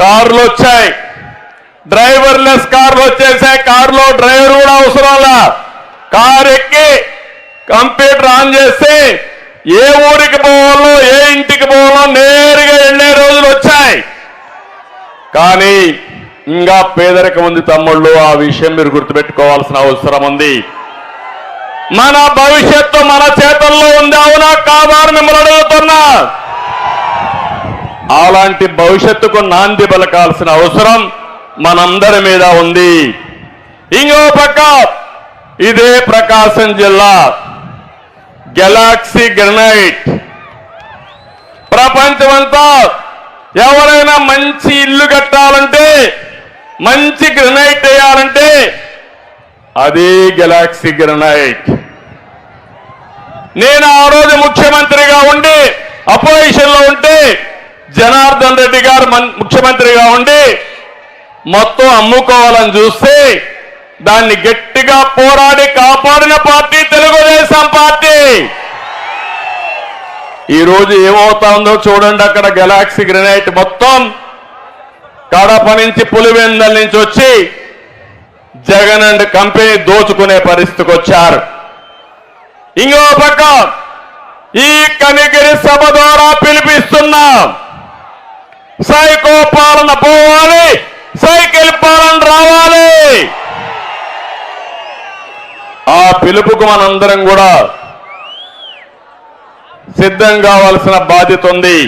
కార్లు వచ్చాయి. డ్రైవర్లెస్ కార్లు వచ్చేసాయి. కారులో డ్రైవర్ కూడా అవసరంలా. కార్ ఎక్కి కంప్యూటర్ ఆన్ చేస్తే ఏ ఊరికి పోవాలో ఏ ఇంటికి పోవాలో నేరుగా ఎన్నే రోజులు వచ్చాయి. కానీ ఇంకా పేదరికం ఉంది తమ్ముళ్ళు ఆ విషయం మీరు గుర్తుపెట్టుకోవాల్సిన అవసరం ఉంది. మన భవిష్యత్తు మన చేతుల్లో ఉంది అవునా కాదా మిమ్మల్ని అడుగుతున్నా. అలాంటి భవిష్యత్తుకు నాంది పలకాల్సిన అవసరం మనందరి మీద ఉంది. ఇంకో పక్క ఇదే ప్రకాశం జిల్లా గెలాక్సీ గ్రనైట్. ప్రపంచమంతా ఎవరైనా మంచి ఇల్లు కట్టాలంటే మంచి గ్రనైట్ వేయాలంటే అదే గెలాక్సీ గ్రనైట్. నేను ఆ రోజు ముఖ్యమంత్రిగా ఉండి అపోజిషన్లో ఉంటే జనార్దన్ రెడ్డి గారు ముఖ్యమంత్రిగా ఉండి మొత్తం అమ్ముకోవాలని చూస్తే దాన్ని గట్టిగా పోరాడి కాపాడిన పార్టీ తెలుగుదేశం పార్టీ. ఈ రోజు ఏమవుతుందో చూడండి అక్కడ గెలాక్సీ గ్రెనైట్ మొత్తం కడప నుంచి పులివెందల నుంచి వచ్చి జగన్ అండ్ కంపెనీ దోచుకునే పరిస్థితికి వచ్చారు. ఇంకో పక్క ఈ కనిగిరి సభ ద్వారా పిలిపిస్తున్న సైకో పాలన పోవాలి సైకిల్ పాలన రావాలి. ఆ పిలుపుకు మనందరం కూడా సిద్ధం కావాల్సిన బాధ్యత ఉంది.